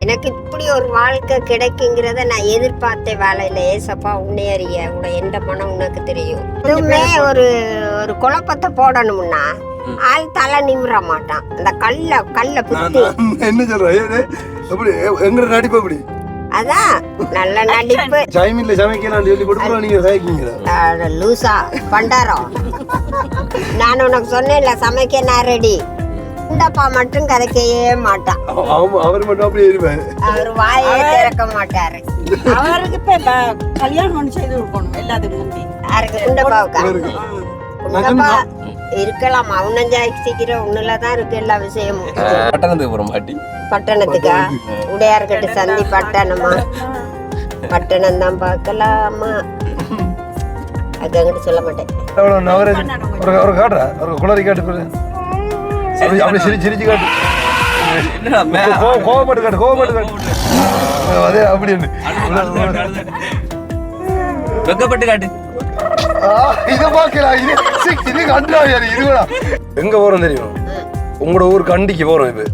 எனக்கு இப்படி ஒரு வாழ்க்கை கிடைக்குங்கிறத நான் எதிர்பார்த்த வேலையில ஏசப்பா உன்னையறிய உட எந்த மனம் உனக்கு தெரியும்? எதுவுமே ஒரு ஒரு குழப்பத்தை போடணும்னா ஆள் தலை நிமிர மாட்டான். அந்த கல்ல கல்ல என்ன சொல்றேன்? அதான் நல்ல நடிப்பு. சைமில்ல சமைக்கலாம் சொல்லி கொடுக்குறோம் நீங்க சமைக்கீங்க லூசா பண்டாரம். நான் உனக்கு சொன்னேன்ல சமைக்க நான் ரெடி இந்தப்பா மட்டும் கதைக்கவே மாட்டான். அவர் மட்டும் அப்படியே இருப்பாரு. அவர் வாயே திறக்க மாட்டாரு. அவருக்கு இப்ப கல்யாணம் ஒண்ணு செய்து கொடுக்கணும் எல்லாத்துக்கும் முந்தி. யாருக்கு? குண்டப்பாவுக்கா இருக்கு. குண்டப்பா இருக்கலாம். அவனும் ஜாய்ச்சிக்கிற ஒண்ணுல தான் இருக்கு எல்லா விஷயமும். பட்டணத்துக்கு போற மாட்டி பட்டணத்துக்கா? உடையார்கட்டு சந்தி பட்டணமா பட்டணம்? தான் பார்க்கலாமா? அங்கிட்டு சொல்ல மாட்டேன். ஒரு ஒரு காட்டுறா ஒரு குளறி காட்டு. அப்படி அப்படி சிரிச்சு சிரிச்சு காட்டு. கோவப்பட்டு காட்டு கோவப்பட்டு காட்டு. அதே அப்படின்னு வெக்கப்பட்டு காட்டு. ஆ, இதை பார்க்கலாம் இது இது கண்டாயா இது கூட எங்க போறோம் தெரியும்? உங்களோட ஊர் கண்டிக்கு போறோம் இப்ப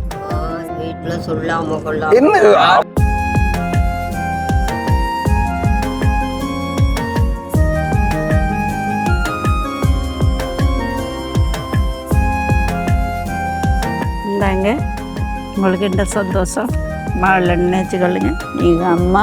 வீட்டுல சொல்லாம கொள்ளாம. என்ன தாங்க உங்களுக்கு இந்த சந்தோஷம்? மழை நினைச்சுக்கொள்ளுங்க. நீங்கள் அம்மா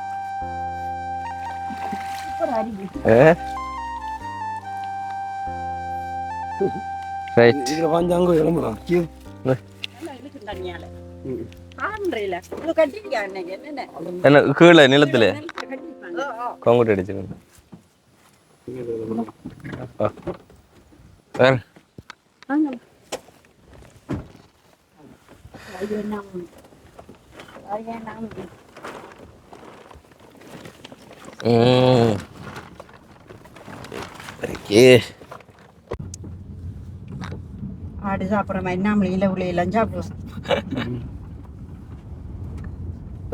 ரைட் இதுல இவ்வளவு கட்டிருக்கா அன்னைக்கு என்ன கீழே நிலத்துல கொங்குட்டு அடிச்சிருங்க வேற ஓகே ஆடு சாப்பிட்றமா என்ன இல உலையெல்லாம் சாப்பிடுவோம்.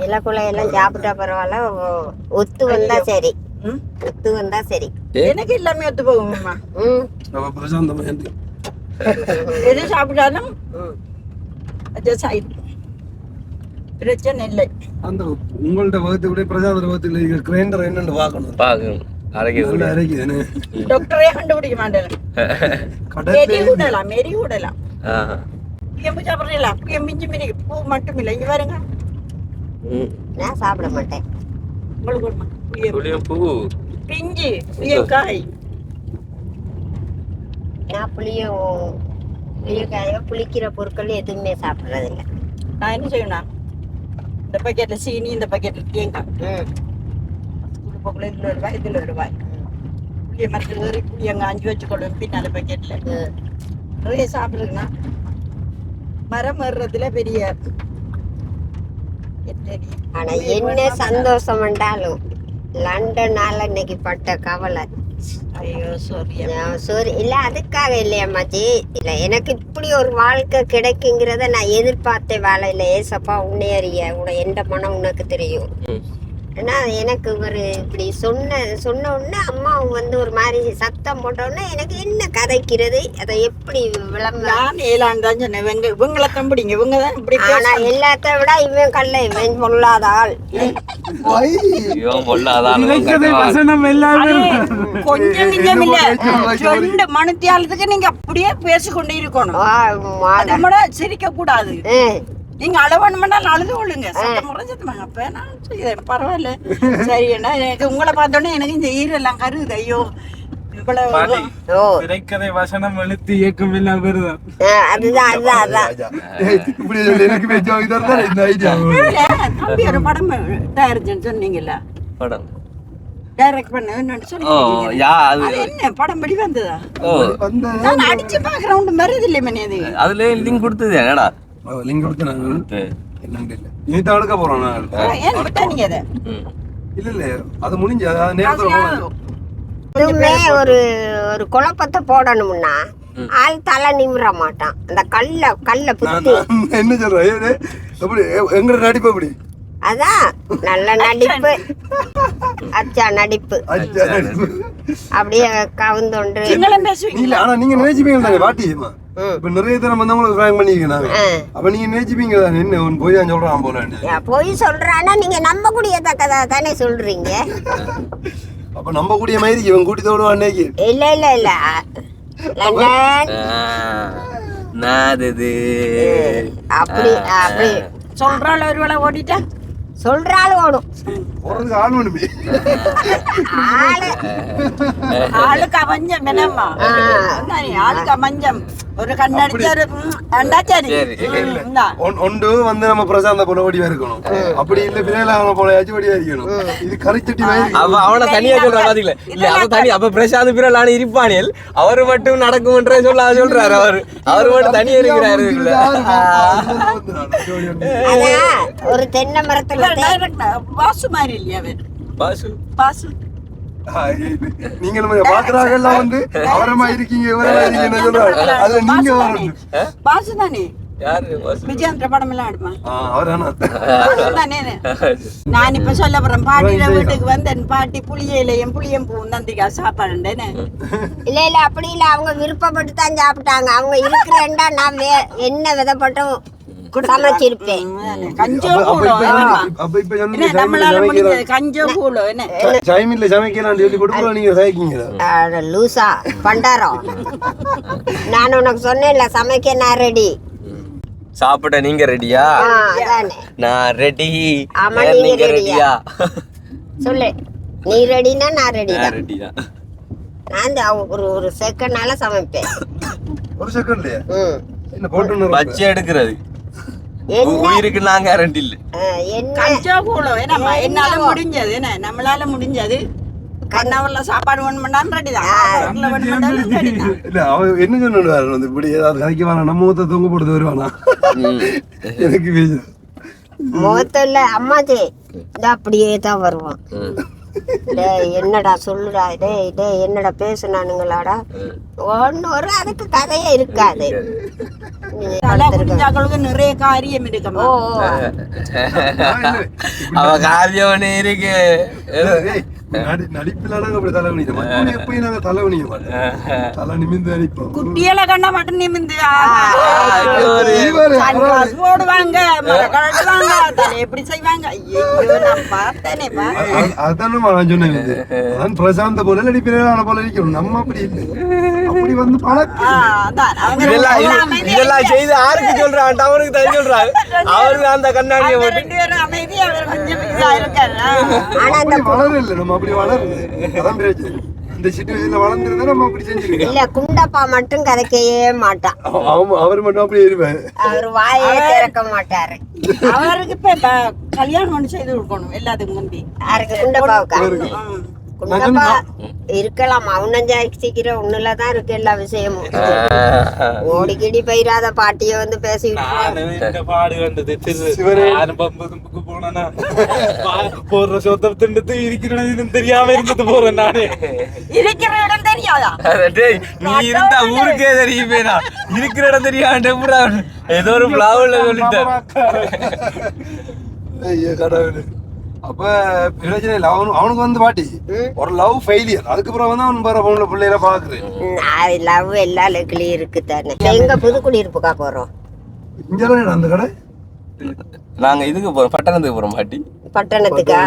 இலக்குள்ள எல்லாம் சாப்பிட்டா பரவாயில்ல ஒத்து வந்தா சரி? ஒத்து வந்தா சரி. எனக்கு எல்லாமே ஒத்து போகும்மா. எது சாப்பிட்டாலும் பிரச்சனை இல்லை. அந்த உங்கள்ட்ட வகுத்து விட பிரசாந்த வகுத்துல கிரைண்டர் என்னன்னு பார்க்கணும்? பார்க்கணும். மெரி விடலாம் மெரி விடலாம் ஆ புளியம்பு சாப்பிட்றீங்களா புளியம் பிஞ்சு மீறி பூ மட்டும் இல்லை இங்கே நான் சாப்பிட மாட்டேன் உங்களுக்கு ஒருமா புளியம் புளியம் பூ பிஞ்சு புளியங்காய் நான் புளியும் புளியக்காயோ புளிக்கிற பொருட்கள் எதுவுமே சாப்பிட்றது இல்லை நான் என்ன செய்யணும் இந்த பக்கெட்டில் சீனி இந்த பக்கெட்டில் தேங்காய் போக்குள்ள இதில் ஒரு ரூபாய் இதில் ஒரு ரூபாய் புளிய மரத்தில் ஏறி புளியங்காய் அஞ்சு வச்சுக்கொள்ளும் பின்னால் பக்கெட்டில். நிறைய சாப்பிடுறதுன்னா மரம் ஏறுறதுல பெரிய. ஆனா என்ன சந்தோஷம் என்றாலும் லண்டனால இன்னைக்கு பட்ட கவலை. ஐயோ சாரி நான் சோறு இல்ல அதுக்காக இல்லையா மச்சி இல்ல எனக்கு இப்படி ஒரு வாழ்க்கை கிடைக்குங்கிறத நான் எதிர்பார்த்த வேலையில ஏசப்பா உன்னையறிய உட எந்த மனம் உனக்கு தெரியும்? ஏன்னா எனக்கு ஒரு இப்படி சொன்ன சொன்ன உடனே அம்மா வந்து ஒரு மாதிரி சத்தம் போட்ட உடனே எனக்கு என்ன கதைக்கிறது? அதை எப்படி விளம்ப நான் ஏழாண்டு தான் சொன்னேன். இவங்க இவங்களை தான் பிடிங்க இவங்க தான் இப்படி ஆனா எல்லாத்த விட இவன் கல்ல இவன் பொல்லாத ஆள். கொஞ்சம் நிஜம் இல்ல. ரெண்டு மணித்தியாலத்துக்கு நீங்க அப்படியே பேசிக்கொண்டே இருக்கணும். விட சிரிக்க கூடாது ஏ, நீங்க அழுவணுமெல்லாம் அழுது கொள்ளுங்க. சத்தம் சத்தம் அப்ப நான் செய்யறேன் பரவாயில்ல. சரி என்ன எனக்கு உங்களை பார்த்தோன்னே எனக்கு இந்த ஈரெல்லாம் கருது. ஐயோ திரைக்கதை வசனம் எழுத்து இயக்கம் எல்லாம் வருதான் அதுதான் அதுதான் ஏய், இப்படி எனக்கு இந்த ஐடியா. இல்ல, தம்பி ஒரு படம் தயாரிச்சுன்னு சொன்னீங்கல்ல. படம். டைரக்ட் பண்ண ஓ சொல்லி யா அது அது என்ன படம் படி வந்ததா ஓ. வந்த நான் அடிச்சு பேக்ரவுண்ட் வருது இல்லை மணி அது. அதுல லிங்க் கொடுத்தது என்னடா? போறோம் அதை ம். இல்ல இல்ல அது முடிஞ்சு நேரத்துல ஒரு ஒரு குழப்பத்தை போடணும்னா ஆள் தலை நிமிர மாட்டான். அந்த கல்ல கல்ல என்ன சொல்றேன்? எப்படி எங்க நடிப்பு எப்படி? அதான் நல்ல நடிப்பு. அச்சா. நடிப்பு. அப்படியே கவுந்தொன்று. ஆனா நீங்க நினைச்சுப்பீங்க ம். இப்ப நிறைய தரம் வந்தவங்களுக்கு பிராங்க் பண்ணிக்க நாங்க ஆ. அப்ப நீங்க நினைச்சுப்பீங்க தானே என்ன உன் போய் தான் சொல்றான் போல. பொய் சொல்றானா நீங்க நம்பக்கூடிய தக்கதா தானே சொல்றீங்க? அப்ப நம்ப கூடிய மாதிரி இவன் கூட்டி தோடுவான் அன்னைக்கு. இல்ல இல்ல இல்ல. நாதது அப்படி அப்படி. சொல்றாள் ஒரு வேளை ஓடிட்டா சொல்றாலும் ஓடும் போறதுக்கு ஆள் வேணுமே. ஆளு. ஆளுக்கு அவஞ்சம் என்னம்மா? ஆளுக்கு அவஞ்சம் ஒரு கண்ணடிச்சா ஒரு ம், அண்டா சரி ஒன்று வந்து நம்ம பிரசாந்த போல ஓடிவா இருக்கணும் அப்படி இல்ல பிறகு போல ஆச்சு ஓடிவா இருக்கணும் இது கரைச்சட்டி மாதிரி அவ அவனை தனியா சொல்ற பாத்தீங்களா? இல்ல அவ தனி அப்ப பிரசாந்த் பிறலான இருப்பானியல் அவரு மட்டும் நடக்கும்ன்றே சொல்ல சொல்றாரு அவரு. அவரு மட்டும் தனியா இருக்கிறாரு ஒரு தென்னை மரத்துல மாதிரி இல்லையா பாசு வாசு. நீங்க நம்ம பாக்குறாங்கலாம் வந்து அவரமா இருக்கீங்க இவரமா இருக்கீங்கன்னு சொல்றாங்க அதுல நீங்க வரணும் வாசு தானே. யாரு பாசு விஜயாந்திர படம் எல்லாம் தானே. நான் இப்ப சொல்ல போறேன் பாட்டியில வீட்டுக்கு வந்தேன் பாட்டி புளியிலையும் புளியம் பூ தந்திக்கா சாப்பாடுண்டேன்னு இல்ல இல்ல அப்படி இல்ல. அவங்க விருப்பப்பட்டு தான் சாப்பிட்டாங்க. அவங்க இருக்கிறேன்டா நான் என்ன விதப்பட்டும் சமைச்சிருப்பேன் கஞ்சோ கூழோ நம்மளால முடிஞ்சது சமைக்கலாம் கஞ்சோ கூழோ என்ன? சைமில்ல சமைக்கலாம்னு சொல்லி கொடுக்கலாம் நீங்க சமைக்கீங்களா அட, லூசா பண்டாரம். நான் உனக்கு சொன்னேன்ல சமைக்க நான் ரெடி சாப்பிட நீங்க ரெடியா நான் ரெடி ஆமா, நீங்க ரெடியா? ரெடியா சொல்லு. நீ ரெடினா நான் ரெடி நான் தான் ரெடி தான் நான் ஒரு ஒரு செகண்ட்னால சமைப்பேன். ஒரு செகண்ட்லயா ம். என்ன போட்டு பச்சை எடுக்கிறது. உயிருக்கு நான் கேரண்டி இல்ல. கஞ்சோ கூழோ என்னம்மா என்னால முடிஞ்சது? என்ன? நம்மளால முடிஞ்சது? கண்ணாவில் சாப்பாடு ஒன்று பண்ணாலும் ரெடி தான். இல்ல அவன் என்ன சொன்னாரு வந்து இப்படி ஏதாவது கதைக்க வேணாம் நம்ம ஊத்த தொங்க போட்டு வருவானா? எனக்கு பேசு முகத்துல அம்மாச்சி இந்த அப்படியே தான் வருவான் என்னடா சொல்லுடா? டேய் டேய் என்னடா பேசுனானுங்களாடா? ஒன்னு ஒரு அதுக்கு கதையே இருக்காது. நிறைய காரியம் ஓ. அவ காரியம் இருக்கு. ஏய், நடி- நடிப்புல நாங்க அப்படி தலை குனிக்க மாட்டோம் எப்பயும் நாங்க தலை மாட்டோம் தலை நிமிந்து அடிப்போம் குட்டியில கண்டா மட்டும் நிமிந்து போடுவாங்க எப்படி செய்வாங்க? ஐயோ நான் அதானே சொன்னேன் பிரசாந்த போல நடிப்பிலான போல இருக்கணும் நம்ம அப்படி இல்லை. அப்படி வந்து பழக்கம் இதெல்லாம் செய்து யாருக்கு சொல்றான் அவருக்கு தான் சொல்றான் அவருக்கு அந்த கண்ணாடியை போட்டு அமைதியா அவர் கொஞ்சம் வளரல. நம்ம அப்படி வளருது அதான் பிரச்சனை இந்த சிச்சுவேஷன்ல வளர்ந்துருந்தா நம்ம அப்படி செஞ்சிருக்கோம் இல்ல குண்டப்பா மட்டும் கதைக்கவே மாட்டான். ஆமா அவர் மட்டும் அப்படியே இருப்பாரு. அவர் வாயே திறக்க மாட்டாரு. அவருக்கு இப்ப கல்யாணம் ஒண்ணு செய்து கொடுக்கணும் எல்லாத்துக்கும் முந்தி. யாருக்கு குண்டப்பாவுக்கா? இருக்கலாம் அவனும் சீக்கிரம். ஒண்ணுலதான் இருக்கு எல்லா விஷயமும். ஓடிக்கிடி பயிராத பாட்டிய வந்து இந்த பாடு கண்டது திரு சிவனே. நானும் பம்பு தும்புக்கு போனேன்னா பா- போடுற சொத்த திண்டத்து இருக்கிறது தெரியாம இருந்தது போறேன் நானே. இருக்கிற இடம் தெரியாதா? டேய், நீ இருந்தா ஊருக்கே தெரியுமேடா. இருக்கிற இடம் தெரியாண்டு ஏதோ ஒரு பிளாவுல சொல்லிட்டார் ஐயோ கடவுளே. அப்ப பிரச்சனை இல்லை. அவனு அவனுக்கு வந்து பாட்டி. ஒரு லவ் ஃபெயிலியர் அதுக்கப்புறம் வந்து அவன் வேற பொண்ணு பிள்ளையில பாக்குறேன் லவ் எல்லா லெக்கிலையும் இருக்கு தானே. எங்க புதுக்குடியிருப்புக்கா போறோம்? இங்க அந்த கடை? நாங்க இதுக்கு போறோம் பட்டணத்துக்கு போறோம் பாட்டி. பட்டணத்துக்கா?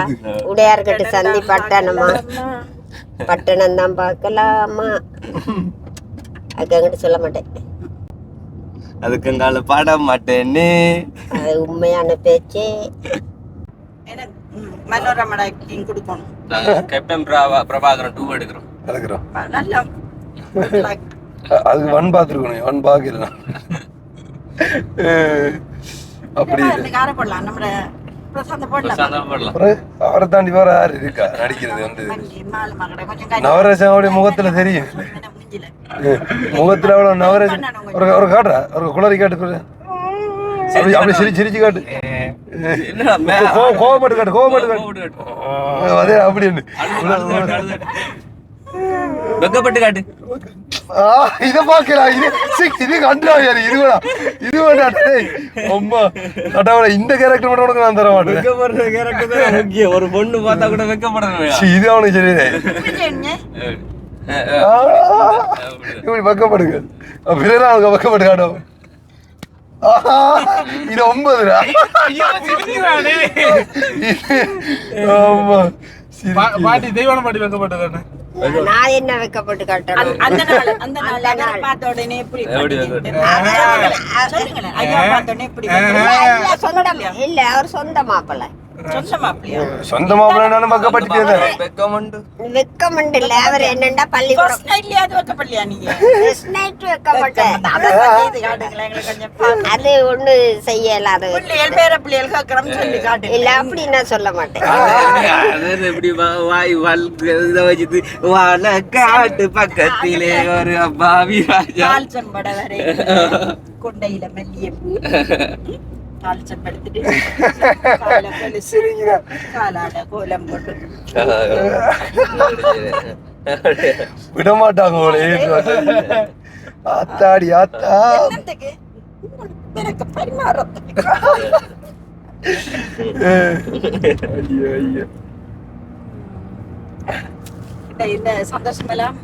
உடையார்கட்டு சந்தி பட்டணமா? பட்டணம் தான் பார்க்கலாமா? அதுக்கு அங்கிட்டு சொல்ல மாட்டேன். அதுக்கு எங்கால பாட மாட்டேன்னு. அது உண்மையான பேச்சு. எனக்கு ம், மனோரமடா கிங் கொடுக்கணும் கேப்டன் பிரபாகரன் டூ எடுக்கிறோம். நல்லா அதுக்கு போடலாம்? நம்ம அப்புறம் அவரை தாண்டி வேற யாரு இருக்கா? நடிக்கிறது வந்து. அவருடைய முகத்துல தெரியும். முகத்துல அவ்வளவு நவரசம் ஒரு ஒரு காட்டுறா. ஒரு குளறி காட்டு. அப்படி சிரிச்சு சிரிச்சு காட்டு. கோவப்பட்டு காட்டு கோவப்பட்டு அதே அப்படின்னு. வெக்கப்பட்டு காட்டு இத இது சிக், இது கண்டா யாரு இது வேணா. இது அம்மா அடவள இந்த கேரக்டர் மட்டும் உனக்கு நான் தர மாட்டேன் வெக்கப்படுற கேரக்டர் தான் முக்கியம். ஒரு பொண்ணு பார்த்தா கூட வெக்கப்படணும் இது அவனுக்கு சரியில்லை இப்படி பக்கப்படுங்க பிறகு அவனுக்கு பக்கப்பட்டு காட்டும் இது ஒன்பதுடா ஆமா பாட்டி தெய்வான பாட்டி வைக்கப்பட்டதானே நான் என்ன வைக்கப்பட்டு காட்டணும்? அந்த நாள் அந்த நாள் அவரை பார்த்த உடனே இப்படி எப்படி சொல்லுங்களேன் ஐயா பார்த்த உடனே இல்ல அவர் சொந்த மாப்பிள்ளை. சொந்த மாப்பிள்ளையா சொந்த மாப்பிள்ளைனாலும் பக்கப்பட்டுட்டே தான் வெக்கம் உண்டு வெக்கமண்டு இல்ல அவர் என்னண்டா பள்ளிக்கூடம் ஃபர்ஸ்ட் நைட்லயாவது வைக்கப்படலையா நீங்க? ஃபர்ஸ்ட் நைட் வைக்கப்பட்டேன். அதை பண்ணி காட்டுங்களேன் எங்களுக்கு கொஞ்சம் பார்க்க. அது ஒண்ணு செய்யல அது பிள்ளைகள் பேர பிள்ளைகள் கேட்கறோம் சொல்லி காட்டு இல்ல அப்படி நான் சொல்ல மாட்டேன். அதாவது எப்படி வாய் இதை வச்சுட்டு காட்டு பக்கத்திலே ஒரு அப்பாவி ராஜா. கால்சன் பட வரை கொண்டையில மெல்லிய பூ கால்சன் படுத்துட்டு கால கொலுசு காலாட கோலம் போட்டு விட மாட்டாங்க அவளே ஆத்தாடி ஆத்தா எனக்கு பரிமாறத்துக்கு ஐயோ ஐயோ இந்த சந்தோஷம் எல்லாம்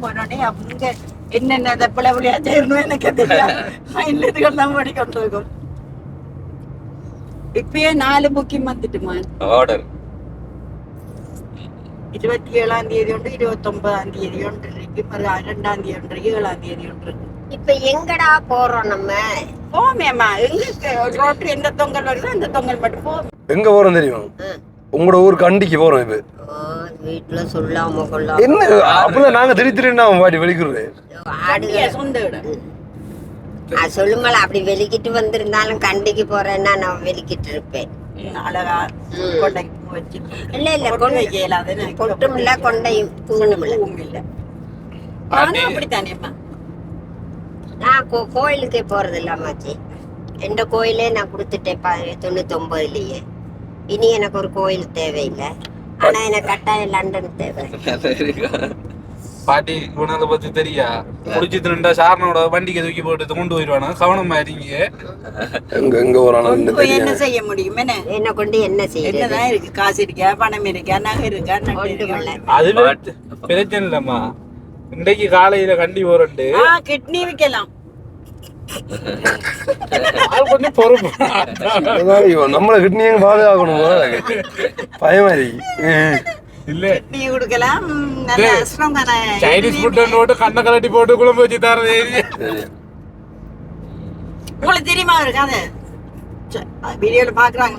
போனோடனே அவங்க என்னென்ன பிள்ளை பிள்ளையா சேரணும் எனக்கு தெரியும் இல்லதுகள் தான் ஓடிக்கொண்டு இருக்கும் இப்பயே நாலு புக்கிங் வந்துட்டுமா? ஆர்டர் இருபத்தி ஏழாம் தேதி ஒன்று இருபத்தி ஒன்பதாம் தேதி ஒன்று இருக்கு ரெண்டாம் தேதி ஒன்று ஏழாம் தேதி ஒன்று. இப்ப எங்கடா போறோம் நம்ம? போமேம்மா எங்களுக்கு ரோட்டு எந்த தொங்கல் வருதோ அந்த தொங்கல் மட்டும் போவோம் எங்க போறோம் தெரியும்? உங்களோட ஊர் கண்டிக்கு போறோம் இப்ப. வீட்டுல சொல்லாம கொள்ளாம. என்ன? அப்பதான் நாங்க திடீர் திடீர்னு அவன் பாட்டி வெளிக்கிறது சொந்த அது சொல்லுமல அப்படி வெளிக்கிட்டு வந்திருந்தாலும் கண்டிக்கு போறேன்னா நான் வெளிக்கிட்டு இருப்பேன். அழகா இல்ல இல்ல கொண்டு இல்ல கொண்டையும் இல்ல. நானும் அப்படித்தானேம்மா நான் கோ கோயிலுக்கே போறது இல்ல அம்மாச்சி. எந்த கோயிலே நான் கொடுத்துட்டேன் ப- தொண்ணூத்தி ஒன்பதுலயே இனி எனக்கு ஒரு கோயில் தேவையில்லை. ஆனா எனக்கு கட்டாயம் லண்டன் தேவை. பாட்டி இவனை பத்தி தெரியா குடிச்சிட்டு நின்றா சாரனோட வண்டிக்கு தூக்கி போட்டு கொண்டு போயிடுவானு கவனமா இருங்க என்ன செய்ய முடியும் என்ன என்ன கொண்டு என்ன செய்யறது என்னதான் இருக்கு காசு இருக்கா பணம் இருக்கா நகை இருக்கா அது பிரச்சனை இல்லம்மா இன்றைக்கு காலையில கண்டி போறண்டு ஆ கிட்னி விக்கலாம் பொறுப்பு நம்மள கிட்னியும் பாதுகாக்கணும். பயமா இருக்கு போட்டு கண்ணை கலட்டி போட்டு குழம்பு வச்சு தரது உங்களுக்கு தெரியுமா இருக்கு அது வீடியோல பாக்குறாங்க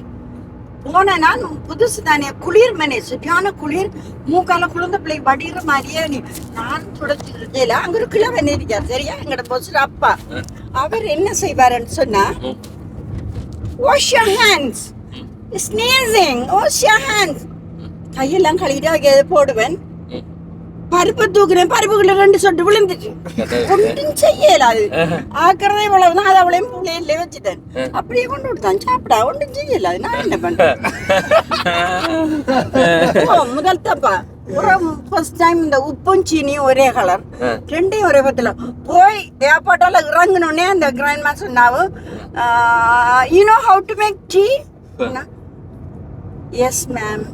போன நான் புதுசு தானே குளிர் மனே சரியான குளிர் மூக்கால குழந்தை பிள்ளை வடிகிற மாதிரியே நீ நான் இருக்கேல அங்க ஒரு கிழவன் இருக்கார் சரியா எங்கட பொசுல அப்பா அவர் என்ன செய்வாருன்னு சொன்னா wash your hands sneezing wash your hands கையெல்லாம் கழுவிட்டு எது போடுவேன் பருப்பு தூக்குறேன் பருப்புக்குள்ள ரெண்டு சொட்டு விழுந்துச்சு ஒன்றும் செய்யல அது ஆக்குறதே இவ்வளவுதான் அதை அவளையும் பிள்ளையில வச்சுட்டேன் அப்படியே கொண்டு விட்டான் சாப்பிடா ஒன்றும் செய்யல அது நான் என்ன பண்றேன் முதல் தப்பா ஒரு ஃபர்ஸ்ட் டைம் இந்த உப்பும் சீனியும் ஒரே கலர் ரெண்டையும் ஒரே பத்தில போய் ஏர்போர்ட்டால இறங்கினோடனே அந்த grandma சொன்னாவு you know how to make tea yes ma'am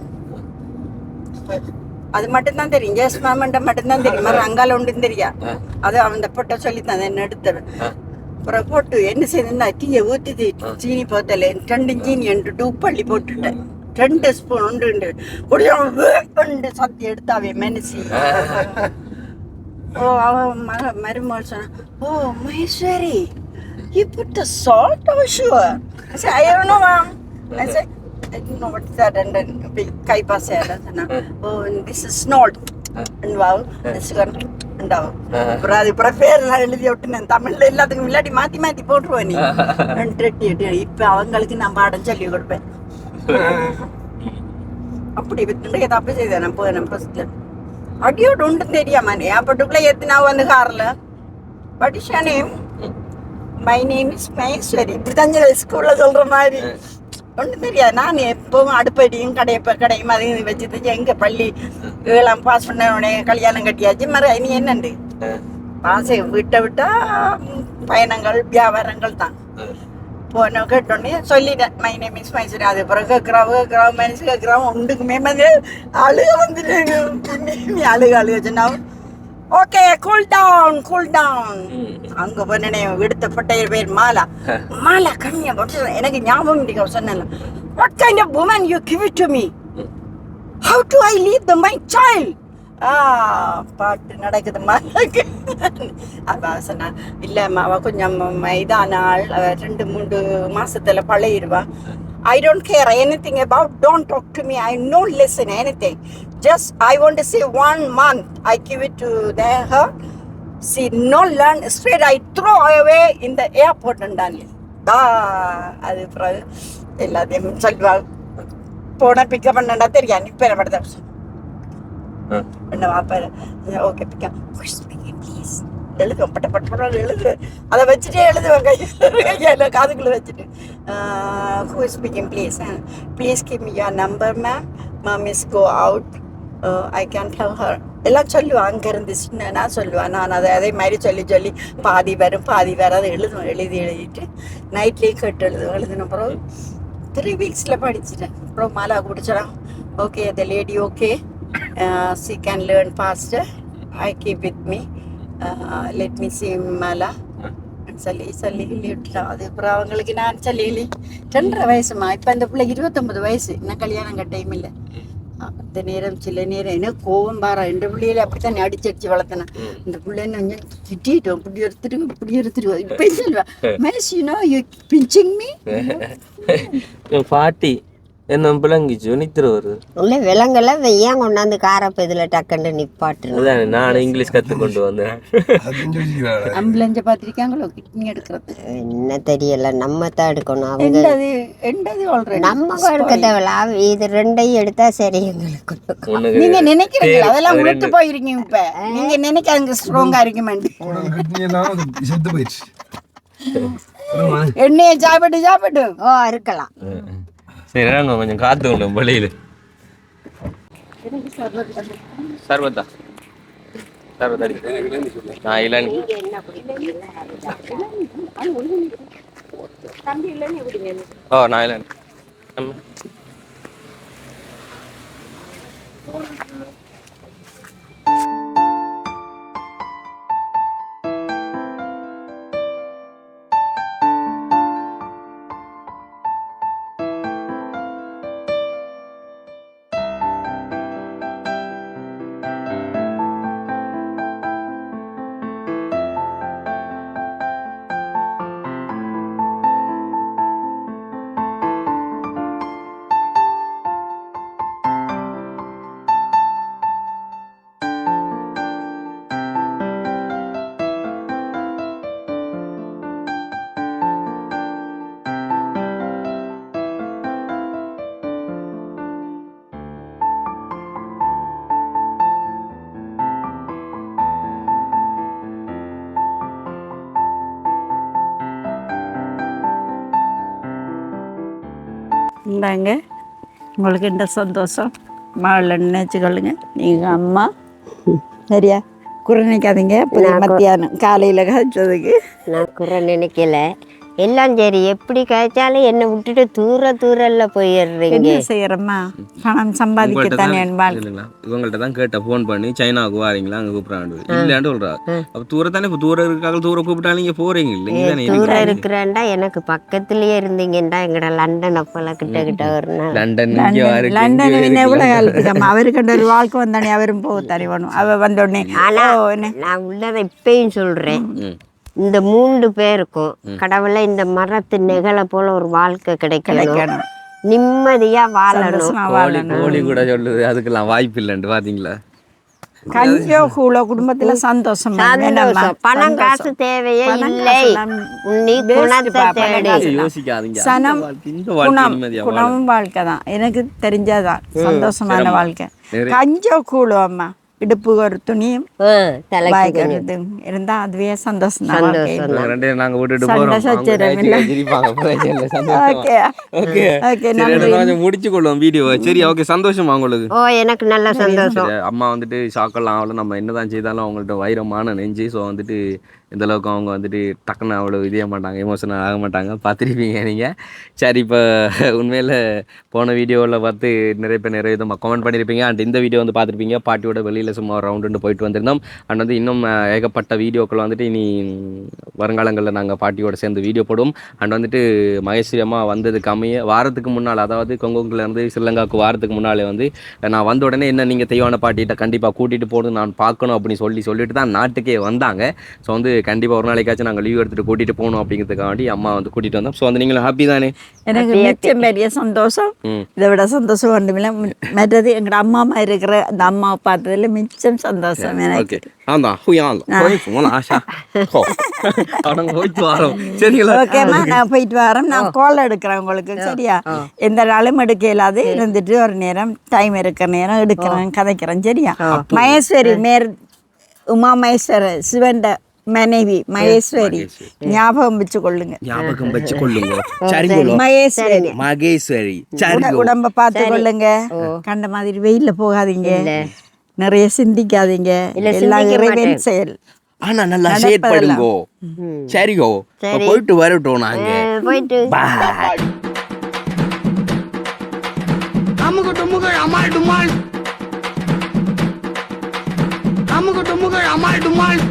அது மட்டும்தான் தெரியும். எஸ் மேம்ன்ற மட்டும்தான் தெரியும். மறு அங்கால உண்டுன்னு தெரியா அது அந்த பொட்டை சொல்லி தான் என்ன எடுத்தவன் அப்புறம் போட்டு என்ன செய்யுதுன்னா டீயை ஊற்றிது சீனி போத்தல ரெண்டு சீனி ரெண்டு உப்பள்ளி போட்டுட்டேன். ரெண்டு ஸ்பூன் உண்டு. உண்டு உண்டு சத்தி எடுத்தாவே மெனசி ஓ அவன் மக மருமகள் சொன்னா ஓ Maheswari you put the salt or sure I said I don't know ma'am. I said I don't know what is that and then big கை பாசை சொன்னா ஓ this is salt ഉണ്ടാവും ഉണ്ടാവും அப்புறம் அது அப்புறம் பேரெல்லாம் எழுதி விட்டுனேன் தமிழ்ல எல்லாத்துக்கும் இல்லாட்டி மாத்தி மாத்தி போட்டுருவேன் நீ ரெட்டி எட்டு இப்ப அவங்களுக்கு நான் பாடம் சொல்லி கொடுப்பேன் அப்படி விட்டுட்டு தப்பு செய்தேன் நான் போய் ஃபர்ஸ்ட்ல அடியோடு உண்டு தெரியாம நீ அப்பட்டுக்குள்ள எத்தனா வந்து கார்ல what is your name my name is Maheswari இப்படி தான் ஸ்கூல்ல சொல்ற மாதிரி ஒன்றும் தெரியாது. நான் எப்பவும் அடுப்படியும் கடை கடையும் அதையும் வச்சு வச்சுட்டு எங்கள் பள்ளி இதெல்லாம் பாஸ் பண்ண உடனே கல்யாணம் கட்டியாச்சு. மறு நீ என்னண்டு? பாசை விட்ட விட்டா பயணங்கள் வியாபாரங்கள் தான். போன கேட்டோடனே சொல்லிட்டேன். மை நேம் இஸ் மைசூர் அது பிறகு கேட்குறாவ கேட்குறாவ மனசு கேட்குறாவ உண்டுக்குமே வந்து அழுக வந்துட்டு அழுக அழுக சொன்னாவும் okay cool down cool down அங்க போனே விடுத்த பட்டைய பேர் மாலா. மாலா கம்மியா போட்டு எனக்கு ஞாபகம் இருக்கு சொன்னல what kind of woman you give it to me how to I leave the my child பாட்டு நடக்குது மாலாக்கு. அப்ப சொன்னா அவ கொஞ்சம் இதான ஆள் அவ ரெண்டு மூணு மாசத்துல பழகிடுவா I don't care anything about don't talk to me I no listen anything just I want to say one month I give it to her she no learn straight I throw away இந்த airport உண்டாங்க ஆ அது பிறகு எல்லாத்தையும் சொல்லுவாங்க போன pickup பண்ணா தெரியும் இப்போ என்ன படுத்த என்ன வாப்பாரு? Okay pickup please. எழுதுவேன் பட்ட பட்ட பட்ட எழுதுவேன். அதை வச்சுட்டே எழுதுவேன் கை கையில் காதுக்குள்ளே வச்சுட்டு. Who speaking please please give me your number ma'am ma'am is go out I can tell her எல்லாம் சொல்லுவேன் அங்கே இருந்துச்சுன்னு நான் சொல்லுவேன் நான் அதை அதே மாதிரி சொல்லி சொல்லி பாதி வரும் பாதி வர அதை எழுதுவேன் எழுதி எழுதிட்டு. நைட்லேயே கேட்டு எழுதுவேன் எழுதின பிறகு த்ரீ வீக்ஸில் படிச்சிட்டேன். அப்புறம் Mala குடிச்சிடா okay the lady okay she can learn fast I keep with me let me see Mala சொல்லி சொல்லி விட்டுட்டான் அது அப்புறம் அவங்களுக்கு நான் சொல்லி ரெண்டரை வயசுமா இப்போ அந்த பிள்ளைக்கு இருபத்தொம்பது வயசு இன்னும் கல்யாணம் கட்டையும் இல்லை அந்த நேரம் சில நேரம் என்ன கோவம் பாரா இந்த பிள்ளையில அப்படித்தான் அடிச்சடிச்சு வளர்த்தேன் இந்த பிள்ளை கொஞ்சம் திட்டிட்டோம் இப்படி எடுத்துட்டு இப்படி எடுத்துட்டு இப்போ சொல்லுவா maze you know you pinching me பாட்டி என்ன பிளங்கிச்சு நித்திர வருது. இல்லை விலங்கெல்லாம் வெய்யான் கொண்டாந்து காரப்ப இதில் டக்குன்னு நிப்பாட்டுணும்? அதான் நான் இங்கிலீஷ் கத்து கொண்டு வந்தேன். ஆம்புலன்ஸை பார்த்துருக்காங்களோ கிட்னி எடுக்கிறது என்ன தெரியல நம்ம தான் எடுக்கணும். அவங்க எண்டது எண்டது ஆல்ரெடி நம்ம எடுக்க தேவையில்ல. அவ- இது ரெண்டையும் எடுத்தா சரி எங்களுக்கு உனக்கு நீங்க நினைக்கிறீங்க அதெல்லாம் உளுத்து போயிருக்கீங்க இப்ப. நீங்க நினைக்காதுங்க ஸ்ட்ராங்கா இருக்குமெண்டு உனக்கு எல்லாம் செத்து போயிடுச்சு. எண்ணெயை சாப்பிட்டு சாப்பிட்டு. ஓ இருக்கலாம். சரி இறங்க கொஞ்சம் காத்து கொண்டு வெளியில. சர்வத்தா சர்வத்தா நான் இளநி. ஓ நான் இளநி. you. இந்தாங்க உங்களுக்கு என்ன சந்தோஷம். மாவில் நினைச்சுக்கொள்ளுங்க. நீங்க அம்மா. சரியா? குறை நினைக்காதீங்க. மத்தியானம் காலையில் காய்ச்சதுக்கு. நான் குறை நினைக்கல. எல்லாம் சரி எப்படி கிடைச்சாலும் என்னை விட்டுட்டு தூர தூரல்ல போயிடுறீங்க. என்ன செய்யறம்மா? பணம் சம்பாதிக்கத்தானே இவங்கள்ட்ட தான் கேட்ட போன் பண்ணி சைனாவுக்கு வாரீங்களா? அங்க கூப்பிட்றாண்டு இல்லைன்னு சொல்றா. அப்போ தூரத்தானே இப்போ தூரம் இருக்காங்க தூரம் கூப்பிட்டாலும் இங்க போறீங்க. இல்லைங்க தூரம் இருக்கிறேன்டா எனக்கு பக்கத்துலயே இருந்தீங்கடா எங்கட லண்டன் அப்பெல்லாம் கிட்ட கிட்ட வரணும் லண்டன் லண்டன் எவ்வளோ காலத்துக்கு அவருக்கு ஒரு வாழ்க்கை வந்தானே அவரும் போக தருவணும் அவ வந்த வந்தோடனே நான் உள்ளதை இப்பயும் சொல்றேன். இந்த மூன்று பேருக்கும் கடவுளை இந்த மரத்து நெகலை போல ஒரு வாழ்க்கை கிடைக்கணும். நிம்மதியா வாழணும். கோழி கோழி கூட சொல்லுது. அதுக்கெல்லாம் வாய்ப்பு இல்லைன்ட்டு பாத்தீங்களா? குடும்பத்துல சந்தோஷம். பணம் காசு தேவையே இல்லை. நீ குணத்தை தேடு. சனம் வாழ்க்கை, இந்த வாழ்க்கை குணம். குணமும் வாழ்க்கை தான். எனக்கு தெரிஞ்சதான் சந்தோஷமான. வாழ்க்கை. கஞ்சோ கூலோ அம்மா. இடுப்பு ஒரு துணியும் தலைக்கு. ஒரு இருந்தா அதுவே சந்தோஷம் தான் வாழ்க்கை சந்தோஷம் இவங்க ரெண்டு பேரும் நாங்க விட்டுட்டு சண்டை போறோம் அவங்க சச்சரவு நைட்டு இல்ல. சிரிப்பாங்க, பிரச்சனை இல்ல, சந்தோஷமா. ஓகே ஓகே ஓகே சரி நன்றி முடிச்சு கொள்வோம் வீடியோ சரி ஓகே சந்தோஷமா உங்களுக்கு ஓ எனக்கு நல்ல சந்தோஷம் சரி, அம்மா வந்துட்டு ஷாக்கெல்லாம் ஆகல நம்ம என்னதான் செய்தாலும் அவங்கள்ட்ட வைரமான நெஞ்சு ஸோ வந்துட்டு இந்த அளவுக்கு அவங்க வந்துட்டு டக்குன்னு அவ்வளோ இதே மாட்டாங்க எமோஷனல் ஆக மாட்டாங்க. பார்த்துருப்பீங்க நீங்கள் சரி இப்போ உண்மையில் போன வீடியோவில் பார்த்து நிறைய பேர் நிறைய விதமாக கமெண்ட் பண்ணியிருப்பீங்க அண்ட் இந்த வீடியோ வந்து பார்த்துருப்பீங்க. பாட்டியோட வெளியில் சும்மா ரவுண்டு போயிட்டு வந்திருந்தோம். அண்ட் வந்து இன்னும் ஏகப்பட்ட வீடியோக்கள் வந்துட்டு இனி வருங்காலங்களில் நாங்கள் பாட்டியோட சேர்ந்து வீடியோ போடுவோம். அண்ட் வந்துட்டு மகேஸ்வரி அம்மா வந்ததுக்கு அமைய வாரத்துக்கு முன்னால் அதாவது கொங்கோங்கிலேருந்து ஸ்ரீலங்காவுக்கு வாரத்துக்கு முன்னாலே வந்து நான் வந்த உடனே என்ன நீங்கள் தெய்வான பாட்டிகிட்ட கண்டிப்பாக கூட்டிகிட்டு போகணும் நான் பார்க்கணும் அப்படின்னு சொல்லி சொல்லிட்டு தான் நாட்டுக்கே வந்தாங்க. ஸோ வந்து கண்டிப்பாக ஒரு நாளைக்காச்சும் நாங்கள் லீவ் எடுத்துகிட்டு கூட்டிகிட்டு போகணும் அப்படிங்கிறதுக்காண்டி அம்மா வந்து கூட்டிகிட்டு வந்தோம். ஸோ வந்து நீங்களும் ஹாப்பி தானே? எனக்கு மிச்சம் பெரிய சந்தோஷம். இதை விட சந்தோஷம் ஒன்றுமில்ல. மற்றது எங்களோட அம்மா அம்மா இருக்கிற அந்த அம்மாவை பார்த்ததுல மிச்சம் சந்தோஷம் எனக்கு. ஆஷா. போயிட்டு வரோம். சரிங்களா? ஓகேம்மா நான் போயிட்டு வரேன் நான் கால் எடுக்கிறேன் உங்களுக்கு சரியா? எந்த நாளும் எடுக்க இல்லாது இருந்துட்டு ஒரு நேரம் டைம் இருக்கிற நேரம் எடுக்கிறேன் கதைக்கிறேன் சரியா? மகேஸ்வரி மேர் உமா மகேஸ்வர சிவண்ட மனைவி மகேஸ்வரி. ஞாபகம் வச்சு கொள்ளுங்க ஞாபகம் வச்சு கொள்ளுங்க சரிங்களோ மகேஸ்வரி. மகேஸ்வரி. சரி உடம்ப பார்த்து கொள்ளுங்க. கண்ட மாதிரி வெயில்ல போகாதீங்க. நிறைய சிந்திக்காதீங்க. இல்ல, எல்லாம் இறைவன். செயல். ஆனா நல்லா நடப்பதெல்லாம். பண்ணுங்கோ சரிகோ சரி. போயிட்டு வரட்டும் நாங்க. போயிட்டு. பாய் அமுக டுமுக அமால் டுமால். அமுக டுமுக அமால் டுமால்.